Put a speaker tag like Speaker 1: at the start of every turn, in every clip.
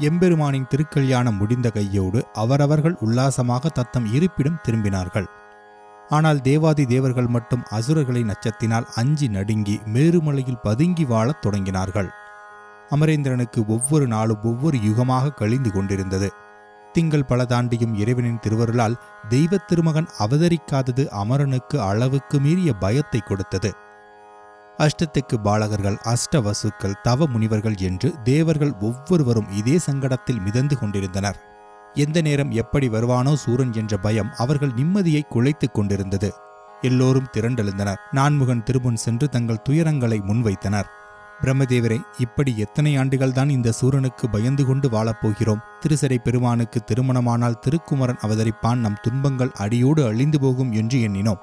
Speaker 1: எம்பெருமானின் திருக்கல்யாணம் முடிந்த கையோடு அவரவர்கள் உல்லாசமாக தத்தம் இருப்பிடம் திரும்பினார்கள். ஆனால் தேவாதி தேவர்கள் மட்டும் அசுரர்களின் அச்சத்தினால் அஞ்சி நடுங்கி மேருமலையில் பதுங்கி வாழத் தொடங்கினார்கள். அமரேந்திரனுக்கு ஒவ்வொரு நாளும் ஒவ்வொரு யுகமாக கழிந்து கொண்டிருந்தது. திங்கள் பல தாண்டியும் இறைவனின் திருவருளால் தெய்வத் திருமகன் அவதரிக்காதது அமரனுக்கு அளவுக்கு மீறிய பயத்தை கொடுத்தது. அஷ்டத்துக்கு பாலகர்கள் அஷ்டவசுக்கள் தவ முனிவர்கள் என்று தேவர்கள் ஒவ்வொருவரும் இதே சங்கடத்தில் மிதந்து கொண்டிருந்தனர். எந்த நேரம் எப்படி வருவானோ சூரன் என்ற பயம் அவர்கள் நிம்மதியை குலைத்துக் கொண்டிருந்தது. எல்லோரும் திரண்டெழுந்தனர். நான்முகன் திருமுன் சென்று தங்கள் துயரங்களை முன்வைத்தனர். பிரம்மதேவரே இப்படி எத்தனை ஆண்டுகள்தான் இந்த சூரனுக்கு பயந்து கொண்டு வாழப்போகிறோம் திருசடை பெருமானுக்கு திருமணமானால் திருக்குமரன் அவதரிப்பான். நம் துன்பங்கள் அடியோடு அழிந்து போகும் என்று எண்ணினோம்.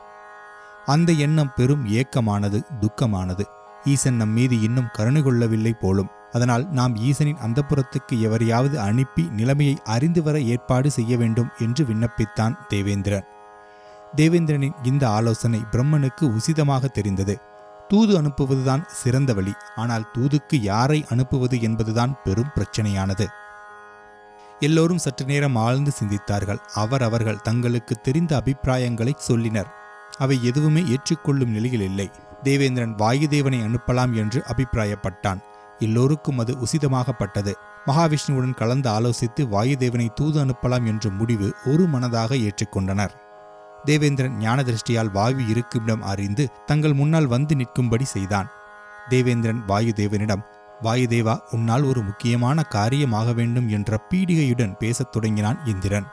Speaker 1: அந்த எண்ணம் பெரும் ஏக்கமானது துக்கமானது. ஈசன் நம் மீது இன்னும் கருணை கொள்ளவில்லை போலும். அதனால் நாம் ஈசனின் அந்தப்புறத்துக்கு எவரையாவது அனுப்பி நிலைமையை அறிந்து வர ஏற்பாடு செய்ய வேண்டும் என்று விண்ணப்பித்தான் தேவேந்திரன். தேவேந்திரனின் இந்த ஆலோசனை பிரம்மனுக்கு உசிதமாக தெரிந்தது. தூது அனுப்புவதுதான் சிறந்த வழி. ஆனால் தூதுக்கு யாரை அனுப்புவது என்பதுதான் பெரும் பிரச்சனையானது. எல்லோரும் சற்று நேரம் ஆழ்ந்து சிந்தித்தார்கள். அவரவர்கள் தங்களுக்கு தெரிந்த அபிப்பிராயங்களை சொல்லினர். அவை எதுவுமே ஏற்றுக்கொள்ளும் நிலையில் இல்லை. தேவேந்திரன் வாயுதேவனை அனுப்பலாம் என்று அபிப்பிராயப்பட்டான். எல்லோருக்கும் அது உசிதமாகப்பட்டது. மகாவிஷ்ணுவுடன் கலந்து ஆலோசித்து வாயுதேவனை தூது அனுப்பலாம் என்ற முடிவு ஒரு மனதாக ஏற்றுக்கொண்டனர். தேவேந்திரன் ஞான திருஷ்டியால் வாயு இருக்குமிடம் அறிந்து தங்கள் முன்னால் வந்து நிற்கும்படி செய்தான். தேவேந்திரன் வாயுதேவனிடம் வாயுதேவா உன்னால் ஒரு முக்கியமான காரியமாக வேண்டும் என்ற பீடிகையுடன் பேசத் தொடங்கினான் இந்திரன்.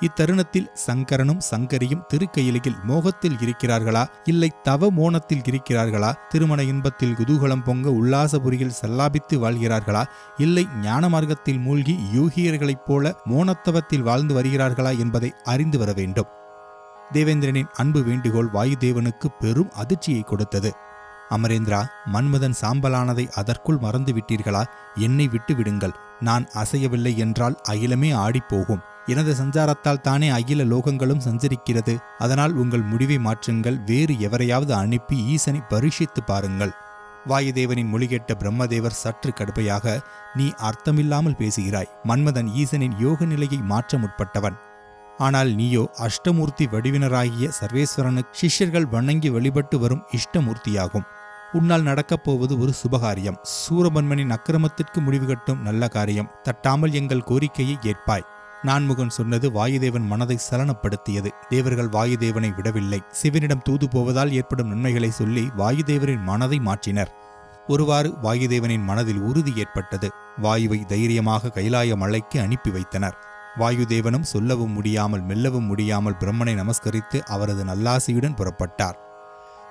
Speaker 1: இத்தருணத்தில் சங்கரனும் சங்கரியும் திருக்கையிலையில் மோகத்தில் இருக்கிறார்களா? இல்லை தவ மோனத்தில் இருக்கிறார்களா? திருமண இன்பத்தில் குதூகலம் பொங்க உல்லாசபுரியில் செல்லாபித்து வாழ்கிறார்களா? இல்லை ஞான மார்க்கத்தில் மூழ்கி யூகியர்களைப் போல மோனத்தவத்தில் வாழ்ந்து வருகிறார்களா என்பதை அறிந்து வர வேண்டும். தேவேந்திரனின் அன்பு வேண்டுகோள் வாயுதேவனுக்கு பெரும் அதிர்ச்சியை கொடுத்தது. அமரேந்திரா மன்மதன் சாம்பலானதை அதற்குள் மறந்து விட்டீர்களா என்னை விட்டு விடுங்கள் நான் அசையவில்லை என்றால் அகிலமே ஆடிப்போகும். எனது சஞ்சாரத்தால் தானே அகில லோகங்களும் சஞ்சரிக்கிறது. அதனால் உங்கள் முடிவை மாற்றுங்கள். வேறு எவரையாவது அனுப்பி ஈசனை பரிசித்து பாருங்கள். வாயுதேவனின் மொழிகேட்ட பிரம்மதேவர் சற்று கடுப்பையாக நீ அர்த்தமில்லாமல் பேசுகிறாய். மன்மதன் ஈசனின் யோக நிலையை மாற்ற முற்பட்டவன். ஆனால் நீயோ அஷ்டமூர்த்தி வடிவினராகிய சர்வேஸ்வரனுக்கு சிஷ்யர்கள் வணங்கி வழிபட்டு வரும் இஷ்டமூர்த்தியாகும். உன்னால் நடக்கப் போவது ஒரு சுபகாரியம். சூரபன்மனின் அக்கிரமத்திற்கு முடிவு கட்டும் நல்ல காரியம். தட்டாமல் எங்கள் கோரிக்கையை ஏற்பாய். நான்முகன் சொன்னது வாயுதேவன் மனதை சலனப்படுத்தியது. தேவர்கள் வாயுதேவனை விடவில்லை. சிவனிடம் தூது போவதால் ஏற்படும் நன்மைகளை சொல்லி வாயுதேவரின் மனதை மாற்றினர். ஒருவாறு வாயுதேவனின் மனதில் உறுதி ஏற்பட்டது. வாயுவை தைரியமாக கைலாய மலைக்கு அனுப்பி வைத்தனர். வாயுதேவனும் சொல்லவும் முடியாமல் மெல்லவும் முடியாமல் பிரம்மனை நமஸ்கரித்து அவரது நல்லாசியுடன் புறப்பட்டார்.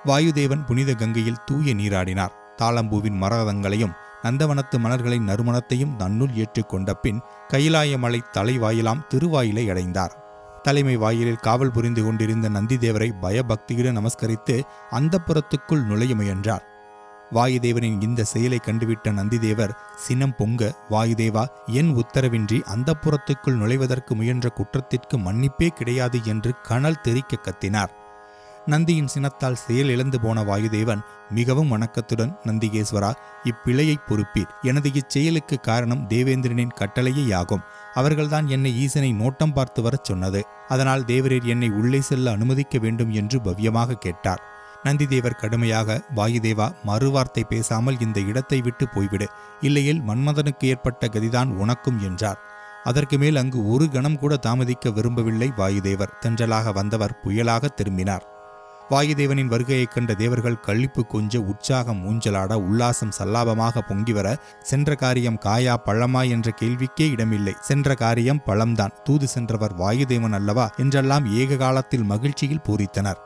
Speaker 1: வாயுதேவன் புனித கங்கையில் தூய நீராடினார். தாளம்பூவின் மரதங்களையும் நந்தவனத்து மலர்களின் நறுமணத்தையும் தன்னுள் ஏற்றுக்கொண்ட பின் கைலாயமலை தலைவாயிலாம் திருவாயிலை அடைந்தார். தலைமை வாயிலில் காவல் புரிந்து கொண்டிருந்த நந்திதேவரை பயபக்தியுடன் நமஸ்கரித்து அந்தப்புறத்துக்குள் நுழைய முயன்றார். வாயுதேவனின் இந்த செயலை கண்டுவிட்ட நந்திதேவர் சினம் பொங்க வாயுதேவா என் உத்தரவின்றி அந்த புறத்துக்குள் நுழைவதற்கு முயன்ற குற்றத்திற்கு மன்னிப்பே கிடையாது என்று கனல் தெரிக்க கத்தினார். நந்தியின் சினத்தால் செயல் இழந்து போன வாயுதேவன் மிகவும் வணக்கத்துடன் நந்திகேஸ்வரா இப்பிழையை பொறுப்பீர். எனது இச்செயலுக்கு காரணம் தேவேந்திரனின் கட்டளையே ஆகும் அவர்கள்தான் என்னை ஈசனை நோட்டம் பார்த்து வரச் சொன்னது. அதனால் தேவரீர் என்னை உள்ளே செல்ல அனுமதிக்க வேண்டும் என்று பவ்யமாக கேட்டார். நந்திதேவர் கடுமையாக வாயுதேவா மறுவார்த்தை பேசாமல் இந்த இடத்தை விட்டு போய்விடு. இல்லையில் மன்மதனுக்கு ஏற்பட்ட கதிதான் உனக்கும் என்றார். அதற்கு மேல் அங்கு ஒரு கணம் கூட தாமதிக்க விரும்பவில்லை வாயுதேவர். தென்றலாக வந்தவர் புயலாக திரும்பினார். வாயுதேவனின் வருகையைக் கண்ட தேவர்கள் கழிப்பு கொஞ்ச உற்சாகம் ஊஞ்சலாட உல்லாசம் சல்லாபமாக பொங்கிவர சென்ற காரியம் காயா பழமா? என்ற கேள்விக்கே இடமில்லை. சென்ற காரியம் பழம்தான். தூது சென்றவர் வாயுதேவன் அல்லவா? என்றெல்லாம் ஏக காலத்தில் மகிழ்ச்சியில் பூரித்தனர்.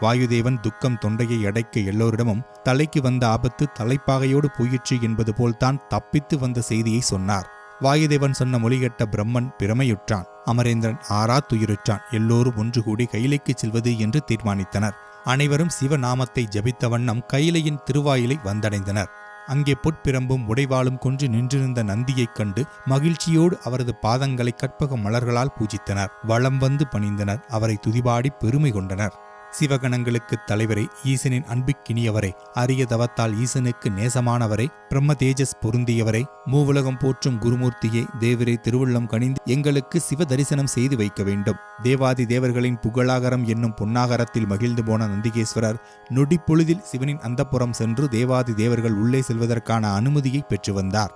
Speaker 1: வாயுதேவன் துக்கம் தொண்டையை அடைக்க எல்லோரிடமும் தலைக்கு வந்த ஆபத்து தலைப்பாகையோடு போயிற்று என்பது போல்தான் தப்பித்து வந்த செய்தியை சொன்னார். வாயுதேவன் சொன்ன மொழிகட்ட பிரம்மன் பிரமையுற்றான். அமரேந்திரன் ஆறா துயிருற்றான் எல்லோரும் ஒன்று கூடி கைலைக்கு செல்வது என்று தீர்மானித்தனர். அனைவரும் சிவநாமத்தை ஜபித்த வண்ணம் கைலையின் திருவாயிலை வந்தடைந்தனர். அங்கே பொற்பிரம்பும் உடைவாளும் கொன்று நின்றிருந்த நந்தியைக் கண்டு மகிழ்ச்சியோடு அவரது பாதங்களை கற்பக மலர்களால் பூஜித்தனர். வளம் வந்து பணிந்தனர். அவரை துதிபாடி பெருமை கொண்டனர். சிவகணங்களுக்கு தலைவரே ஈசனின் அன்புக்கினியவரே அரிய தவத்தால் ஈசனுக்கு நேசமானவரே பிரம்ம தேஜஸ் பொருந்தியவரே மூவுலகம் போற்றும் குருமூர்த்தியை தேவரே திருவுள்ளம் கணிந்து எங்களுக்கு சிவ தரிசனம் செய்து வைக்க வேண்டும். தேவாதி தேவர்களின் புகழாகரம் என்னும் பொன்னாகரத்தில் மகிழ்ந்து போன நந்திகேஸ்வரர் நொடிப்பொழுதில் சிவனின் அந்தப்புறம் சென்று தேவாதி தேவர்கள் உள்ளே செல்வதற்கான அனுமதியை பெற்று வந்தார்.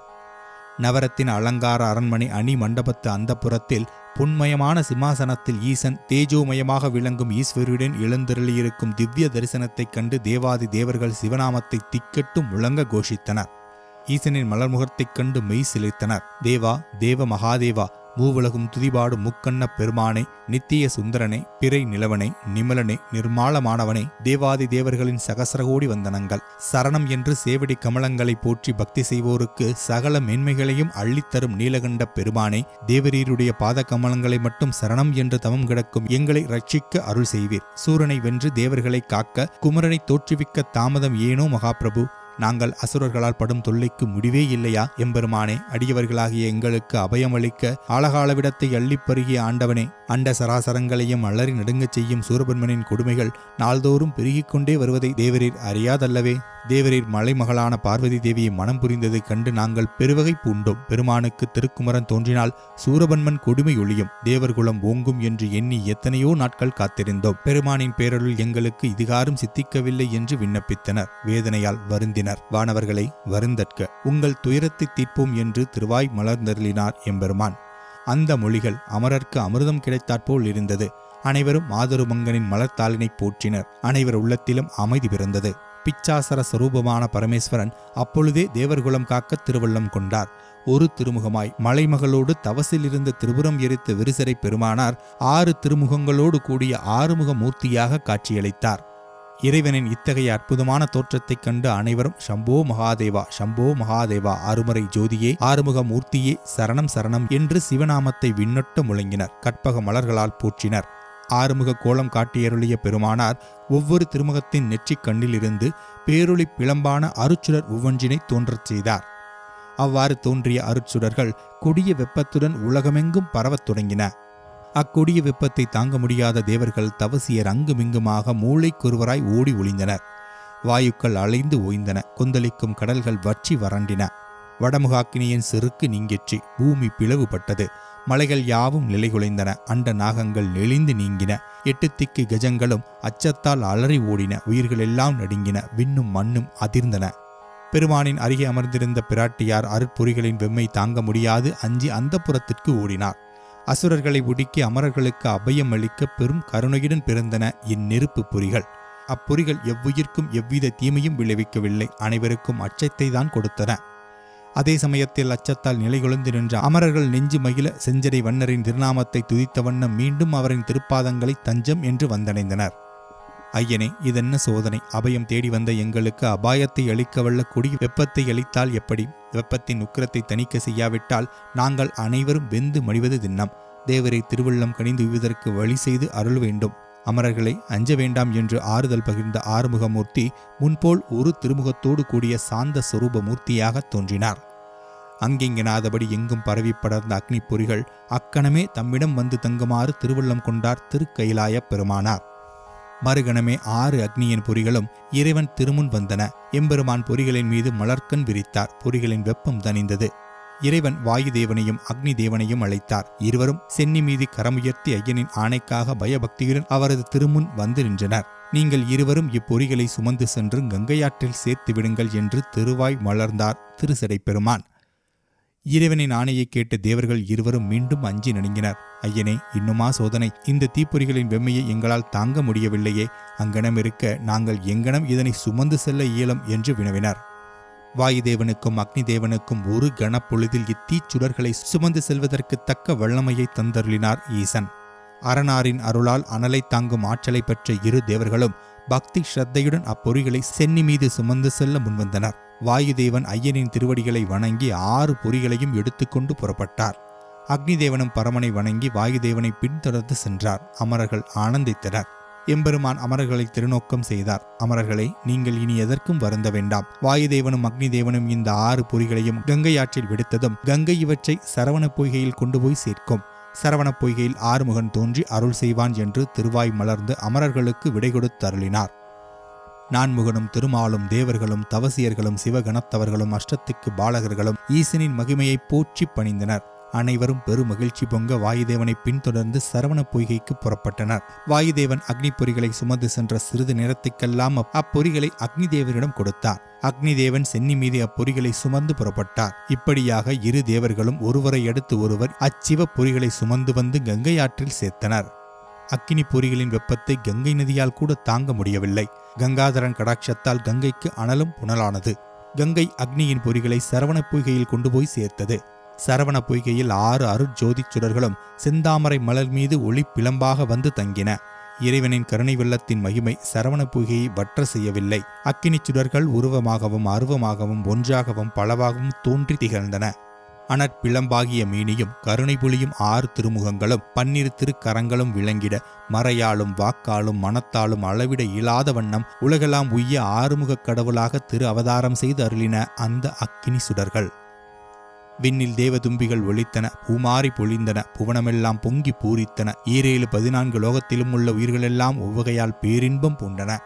Speaker 1: நவரத்தின் அலங்கார அரண்மனை அணி மண்டபத்து அந்தப்புறத்தில் புன்மயமான சிம்மாசனத்தில் ஈசன் தேஜோமயமாக விளங்கும் ஈஸ்வரியுடன் எழுந்தருளியிருக்கும் திவ்ய தரிசனத்தைக் கண்டு தேவாதி தேவர்கள் சிவநாமத்தை திக்கட்டும் முழங்க கோஷித்தனர். ஈசனின் மலர்முகத்தைக் கண்டு மெய் சிலிர்த்தனர். தேவா தேவ மகாதேவா மூவுலகும் துதிபாடும் முக்கண்ண பெருமானே நித்திய சுந்தரனே பிறை நிலவனே நிமலனே நிர்மாலமானவனே தேவாதி தேவர்களின் சகசரகோடி வந்தனங்கள். சரணம் என்று சேவடி கமலங்களை போற்றி பக்தி செய்வோருக்கு சகல மேன்மைகளையும் அள்ளித்தரும் நீலகண்ட பெருமானே தேவரீருடைய பாத கமலங்களை மட்டும் சரணம் என்று தவம் கிடக்கும் எங்களை ரட்சிக்க அருள் செய்வீர். சூரனை வென்று தேவர்களை காக்க குமரனை தோற்றுவிக்க தாமதம் ஏனோ மகாபிரபு? நாங்கள் அசுரர்களால் படும் தொல்லைக்கு முடிவே இல்லையா? எம்பெருமானே அடியவர்களாகிய எங்களுக்கு அபயமளிக்க ஆழகாலவிடத்தை அள்ளிப்பருகிய ஆண்டவனே அண்ட சராசரங்களையும் அலறி நடுங்கச் செய்யும் சூரபன்மனின் கொடுமைகள் நாள்தோறும் பெருகிக் கொண்டே வருவதை தேவரீர் அறியாதல்லவே. தேவரீர் மலைமகளான பார்வதி தேவியை மனம் புரிந்ததை கண்டு நாங்கள் பெருவகை பூண்டோம். பெருமானுக்கு திருக்குமரன் தோன்றினால் சூரபன்மன் கொடுமை ஒழியும். தேவர்குலம் ஓங்கும் என்று எண்ணி எத்தனையோ நாட்கள் காத்திருந்தோம். பெருமானின் பேரருள் எங்களுக்கு இதுகாரும் சித்திக்கவில்லை என்று விண்ணப்பித்தனர். வேதனையால் வருந்தினர். வானவர்களை வருந்தற்க. உங்கள் துயரத்தை தீர்ப்போம் என்று திருவாய் மலர்ந்தருளினார் எம்பெருமான். அந்த மொழிகள் அமரர்க்கு அமிர்தம் கிடைத்தாற்போல் இருந்தது. அனைவரும் மாதருமங்கனின் மலர்த்தாளினை போற்றினர். அனைவர் உள்ளத்திலும் அமைதி பிறந்தது. பிச்சாசர சரூபமான பரமேஸ்வரன் அப்பொழுதே தேவர்குலம் காக்க திருவள்ளம் கொண்டார். ஒரு திருமுகமாய் மலைமகளோடு தவசில் இருந்த எரித்த விரிசரை பெருமானார் ஆறு திருமுகங்களோடு கூடிய ஆறுமுக மூர்த்தியாக காட்சியளித்தார். இறைவனின் இத்தகைய அற்புதமான தோற்றத்தைக் கண்டு அனைவரும் சம்போ மகாதேவா சம்போ மகாதேவா ஆறுமுறை ஜோதியே ஆறுமுக மூர்த்தியே சரணம் சரணம் என்று சிவநாமத்தை விண்ணொட்ட முழங்கினர். கற்பக மலர்களால் போற்றினர். ஆறுமுக கோலம் காட்டியருளிய பெருமானார் ஒவ்வொரு திருமுகத்தின் நெற்றிக் கண்ணிலிருந்து பேரொளி பிளம்பான அருச்சுடர் ஒவ்வொன்றினை தோன்றச் செய்தார். அவ்வாறு தோன்றிய அருச்சுடர்கள் கொடிய வெப்பத்துடன் உலகமெங்கும் பரவத் தொடங்கின. அக்கொடிய வெப்பத்தை தாங்க முடியாத தேவர்கள் தவசியர் அங்குமிங்குமாக மூளைக்கொருவராய் ஓடி ஒளிந்தனர். வாயுக்கள் அலைந்து ஓய்ந்தன கொந்தளிக்கும் கடல்கள் வற்றி வறண்டின. வடமுகாக்கினியின் செருக்கு நீங்கிற்று பூமி பிளவுபட்டது. மலைகள் யாவும் நிலைகுலைந்தன அண்ட நாகங்கள் நெளிந்து நீங்கின. எட்டு திக்கு கஜங்களும் அச்சத்தால் அலறி ஓடின. உயிர்களெல்லாம் நடுங்கின. விண்ணும் மண்ணும் அதிர்ந்தன. பெருமானின் அருகே அமர்ந்திருந்த பிராட்டியார் அருட்பொறிகளின் வெம்மை தாங்க முடியாது. அஞ்சி அந்தப்புறத்திற்கு ஓடினார். அசுரர்களை ஒடுக்கி அமரர்களுக்கு அபயம் அளிக்க பெரும் கருணையுடன் பிறந்தன இந்நெருப்பு பொறிகள். அப்பொறிகள் எவ்வுயிர்க்கும் எவ்வித தீமையும் விளைவிக்கவில்லை. அனைவருக்கும் அச்சத்தை தான் கொடுத்தன. அதே சமயத்தில் அச்சத்தால் நிலைகொழுந்து நின்ற அமரர்கள் நெஞ்சு மகிழ செஞ்சடை வண்ணரின் திருநாமத்தை துதித்த வண்ணம் மீண்டும் அவரின் திருப்பாதங்களை தஞ்சம் என்று வந்தடைந்தனர். ஐயனே இதென்ன சோதனை? அபயம் தேடி வந்த எங்களுக்கு அபாயத்தை அளிக்க வல்ல கொடி வெப்பத்தை அளித்தால் எப்படி? வெப்பத்தின் உக்கிரத்தை தணிக்க செய்யாவிட்டால் நாங்கள் அனைவரும் வெந்து மடிவது தின்னம் தேவரை திருவள்ளம் கணிந்து உய்வதற்கு வழி செய்து அருள் வேண்டும். அமரர்களை அஞ்ச வேண்டாம் என்று ஆறுதல் பகிர்ந்த ஆறுமுகமூர்த்தி முன்போல் ஒரு திருமுகத்தோடு கூடிய சாந்த சொரூப மூர்த்தியாக தோன்றினார். அங்கிங்கெனாதபடி எங்கும் பரவி படர்ந்த அக்னி பொறிகள் அக்கணமே தம்மிடம் வந்து தங்குமாறு திருவள்ளம் கொண்டார் திருக்கைலாய பெருமானார். மறுகணமே ஆறு அக்னியின் பொறிகளும் இறைவன் திருமுன் வந்தன. எம்பெருமான் பொறிகளின் மீது மலர்க்கண் விரித்தார். பொறிகளின் வெப்பம் தணிந்தது. இறைவன் வாயு தேவனையும் அக்னி தேவனையும் அழைத்தார். இருவரும் சென்னி மீது கரமுயர்த்தி ஐயனின் ஆணைக்காக பயபக்தியுடன் அவரது திருமுன் வந்து நின்றனர். நீங்கள் இருவரும் இப்பொறிகளை சுமந்து சென்று கங்கையாற்றில் சேர்த்து விடுங்கள் என்று திருவாய் மலர்ந்தார் திருசடை பெருமான் இறைவனின் ஆணையை கேட்ட தேவர்கள் இருவரும் மீண்டும் அஞ்சி நடுங்கினர். ஐயனே இன்னுமா சோதனை? இந்த தீப்பொறிகளின் வெம்மையை எங்களால் தாங்க முடியவில்லையே. அங்கனம் இருக்க நாங்கள் எங்கனம் இதனை சுமந்து செல்ல இயலும் என்று வினவினர். வாயுதேவனுக்கும் அக்னி தேவனுக்கும் ஒரு கணப்பொழுதில் இத்தீச்சுடர்களை சுமந்து செல்வதற்கு தக்க வல்லமையை தந்தருளினார் ஈசன். அரணாரின் அருளால் அனலை தாங்கும் ஆற்றலை பெற்ற இரு தேவர்களும் பக்தி ஸ்ரத்தையுடன் அப்பொறிகளை சென்னி மீது சுமந்து செல்ல முன்வந்தனர். வாயுதேவன் ஐயனின் திருவடிகளை வணங்கி ஆறு பொறிகளையும் எடுத்துக்கொண்டு புறப்பட்டார். அக்னிதேவனும் பரமனை வணங்கி வாயுதேவனை பின்தொடர்ந்து சென்றார். அமரர்கள் ஆனந்தித்தனர். எம்பெருமான் அமரர்களை திருநோக்கம் செய்தார். அமரர்களை நீங்கள் இனி எதற்கும் வருந்த வேண்டாம். வாயுதேவனும் அக்னிதேவனும் இந்த ஆறு பொறிகளையும் கங்கை ஆற்றில் விடுத்ததும் கங்கை இவற்றை சரவண பொய்கையில் கொண்டு போய் சேர்க்கும். சரவண பொய்கையில் ஆறுமுகன் தோன்றி அருள் செய்வான் என்று திருவாய் மலர்ந்து அமரர்களுக்கு விடை கொடுத்து அருளினார். நான்முகனும் திருமாலும் தேவர்களும் தவசியர்களும் சிவகணத்தவர்களும் அஷ்டத்துக்கு பாலகர்களும் ஈசனின் மகிமையை போற்றி பணிந்தனர். அனைவரும் பெருமகிழ்ச்சி பொங்க வாயுதேவனை பின்தொடர்ந்து சரவண பொய்கைக்கு புறப்பட்டனர். வாயுதேவன் அக்னி பொறிகளை சுமந்து சென்ற சிறிது நேரத்துக்கெல்லாம் அப்பொறிகளை அக்னி தேவரிடம் கொடுத்தார் அக்னி தேவன் சென்னி மீது அப்பொறிகளை சுமந்து புறப்பட்டார். இப்படியாக இரு தேவர்களும் ஒருவரை அடுத்து ஒருவர் அச்சிவ பொறிகளை சுமந்து வந்து கங்கை ஆற்றில் சேர்த்தனர். அக்கினி பொறிகளின் வெப்பத்தை கங்கை நதியால் கூட தாங்க முடியவில்லை. கங்காதரன் கடாட்சத்தால் கங்கைக்கு அனலும் புனலானது. கங்கை அக்னியின் பொறிகளை சரவண பொய்கையில் கொண்டு போய் சேர்த்தது. சரவண பொய்கையில் ஆறு அருட்ஜோதிச் சுடர்களும் செந்தாமரை மலர் மீது ஒளி பிளம்பாக வந்து தங்கின. இறைவனின் கருணை வெள்ளத்தின் மகிமை சரவண பொய்கையை வற்ற செய்யவில்லை. அக்கினிச் சுடர்கள் உருவமாகவும் அருவமாகவும் ஒன்றாகவும் பலவாகவும் தோன்றி திகழ்ந்தன. அனற்பிளம்பாகிய மீனியும் கருணை புலியும் ஆறு திருமுகங்களும் பன்னிரு திருக்கரங்களும் விளங்கிட மறையாலும் வாக்காலும் மனத்தாலும் அளவிட இயலாத வண்ணம் உலகெல்லாம் உய்ய ஆறுமுகக் கடவுளாக திரு அவதாரம் செய்து அருளின அந்த அக்கினி சுடர்கள். விண்ணில் தேவதும்பிகள் ஒழித்தன பூமாரி பொழிந்தன புவனமெல்லாம் பொங்கி பூரித்தன ஈரேழு பதினான்கு லோகத்திலும் உள்ள உயிர்களெல்லாம் ஒவ்வகையால் பேரின்பம் பூண்டன.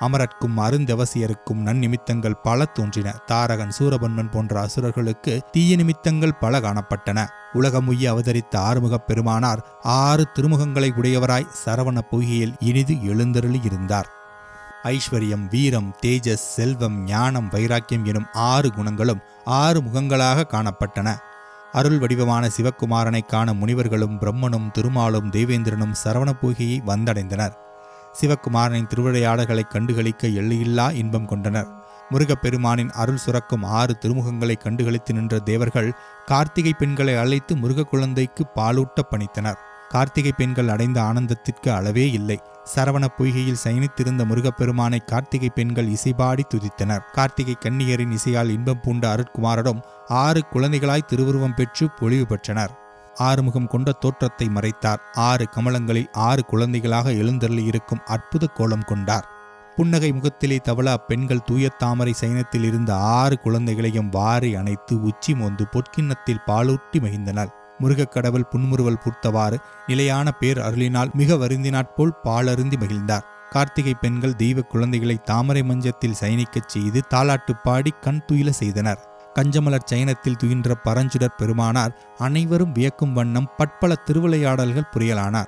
Speaker 1: அமரர்க்கும் அருந்தவசியருக்கும் நன்னிமித்தங்கள் பல தோன்றின. தாரகன் சூரபன்மன் போன்ற அசுரர்களுக்கு தீய நிமித்தங்கள் பல காணப்பட்டன. உலகமுய்ய அவதரித்த ஆறுமுகப் பெருமானார் ஆறு திருமுகங்களை உடையவராய் சரவண பொய்கையில் இனிது எழுந்தருளி இருந்தார். ஐஸ்வர்யம் வீரம் தேஜஸ் செல்வம் ஞானம் வைராக்கியம் எனும் ஆறு குணங்களும் ஆறு முகங்களாக காணப்பட்டன. அருள் வடிவமான சிவக்குமாரனை காண முனிவர்களும் பிரம்மனும் திருமாலும் தேவேந்திரனும் சரவண வந்தடைந்தனர். சிவக்குமாரனின் திருவிளையாடல்களைக் கண்டுகளிக்க எல்லையில்லா இன்பம் கொண்டனர். முருகப்பெருமானின் அருள் சுரக்கும் ஆறு திருமுகங்களை கண்டுகளித்து நின்ற தேவர்கள் கார்த்திகை பெண்களை அழைத்து முருக குழந்தைக்கு பாலூட்ட பணித்தனர். கார்த்திகை பெண்கள் அடைந்த ஆனந்தத்திற்கு அளவே இல்லை. சரவண பொய்கையில் சயனித்திருந்த முருகப்பெருமானை கார்த்திகை பெண்கள் இசைபாடி துதித்தனர். கார்த்திகை கன்னியரின் இசையால் இன்பம் பூண்ட அருட்குமாரரும் ஆறு குழந்தைகளாய் திருவுருவம் பெற்று பொலிவு பெற்றனர். ஆறுமுகம் கொண்ட தோற்றத்தை மறைத்தார். ஆறு கமலங்களில் ஆறு குழந்தைகளாக எழுந்தருளி இருக்கும் அற்புத கோலம் கொண்டார். புன்னகை முகத்திலே தவள அப்பெண்கள் தூய தாமரை சைனத்தில் இருந்த ஆறு குழந்தைகளையும் வாரி அணைத்து உச்சி மோந்து பொற்கிண்ணத்தில் பாலூட்டி மகிழ்ந்தனர். முருகக் கடவுள் புன்முறுவல் பூர்த்தவாறு நிலையான பேர் அருளினால் மிக வருந்தினாற்போல் பாலருந்தி மகிழ்ந்தார். கார்த்திகை பெண்கள் தெய்வ குழந்தைகளை தாமரை மஞ்சத்தில் சயனிக்கச் செய்து தாலாட்டு பாடி கண் துயில செய்தனர். கஞ்சமலர் சயனத்தில் துயின்ற பரஞ்சுடர் பெருமானார் அனைவரும் வியக்கும் வண்ணம் பட்பல திருவிளையாடல்கள் புரியலானார்.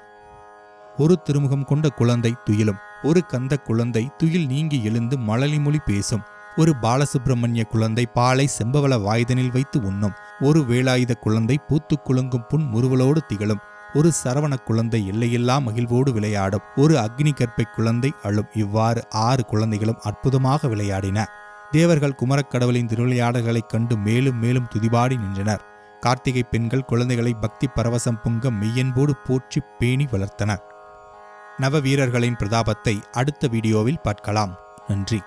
Speaker 1: ஒரு திருமுகம் கொண்ட குழந்தை துயிலும் ஒரு கந்த குழந்தை துயில் நீங்கி எழுந்து மழலிமொழி பேசும். ஒரு பாலசுப்பிரமணிய குழந்தை பாலை செம்பவள வாய்தனில் வைத்து உண்ணும். ஒரு வேலாயுத குழந்தை பூத்து குலுங்கும் புன் முறுவலோடு திகழும். ஒரு சரவண குழந்தை எல்லையில்லா மகிழ்வோடு விளையாடும். ஒரு அக்னி கற்பை குழந்தை அழும். இவ்வாறு ஆறு குழந்தைகளும் அற்புதமாக விளையாடின. தேவர்கள் குமரக்கடவுளின் திருவிளையாடல்களைக் கண்டு மேலும் மேலும் துதிபாடி நின்றனர். கார்த்திகை பெண்கள் குழந்தைகளை பக்தி பரவசம் பொங்க மெய்யன்போடு போற்றி பேணி வளர்த்தனர். நவ வீரர்களின் பிரதாபத்தை அடுத்த வீடியோவில் பார்க்கலாம். நன்றி.